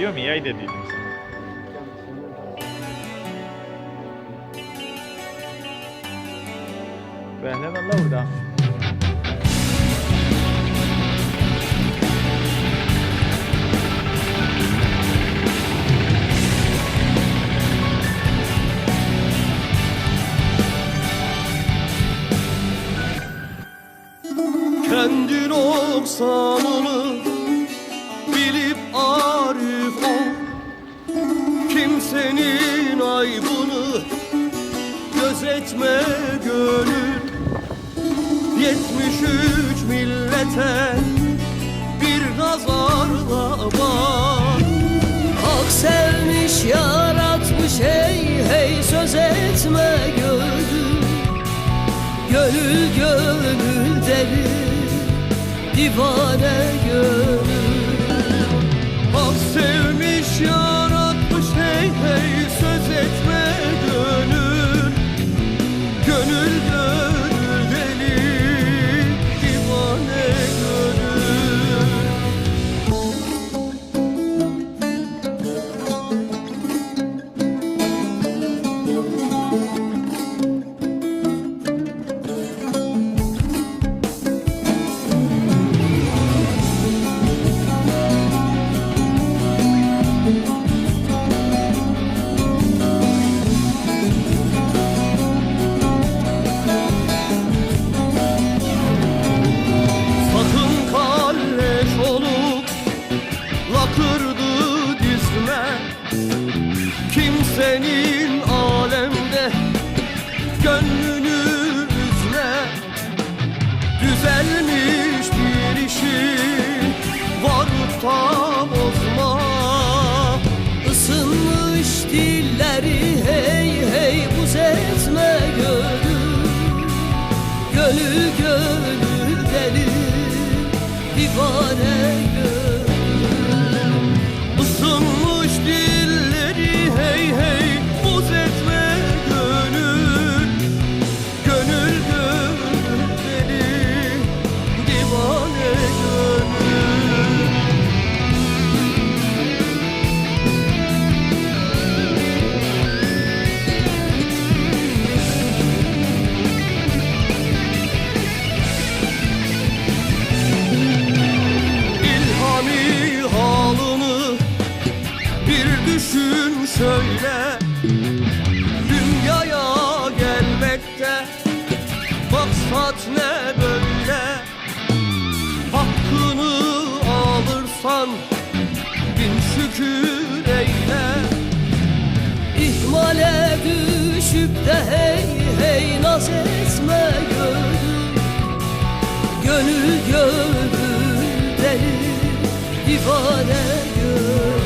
Diyorum yay dediydim sana. Benden Allah burada. Kendi noksanını bilip Kimsenin aybını gözetme gönül. Yetmiş üç millete bir nazarla bak. Hak sevmiş yaratmış hey hey söz etme gönül. Gönül gönül deli divane gönül gönlünü üzme. Düzelmiş bir işin varıp da bozma. Isınmış dilleri şükür eyle İhmale düşüp de hey hey naz etme gönül. Gönül gönül deli divane gönül